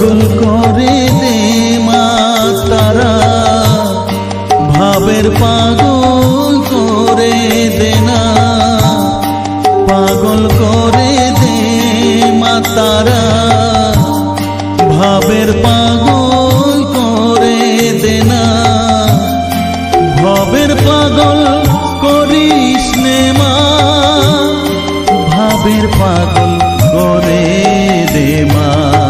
পাগল করে দে মা তারা ভাবের পাগল করে দে না। পাগল করে দে মা তারা ভাবের পাগল করে দে না। ভবের পাগল করিস নে মা। ভাবের পাগল করে দে মা।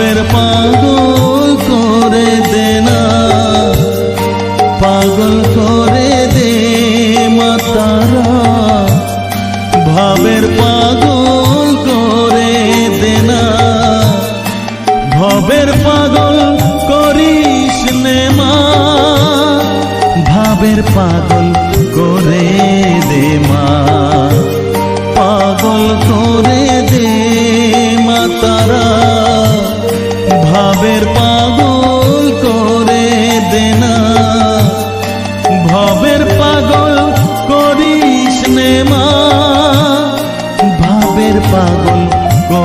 ভাবের পাগল করে দে না। পাগল করে দে মাতারা। ভাবের পাগল করে দে না। ভবের পাগল করিস নে মা। ভাবের পাগল করে দে মা।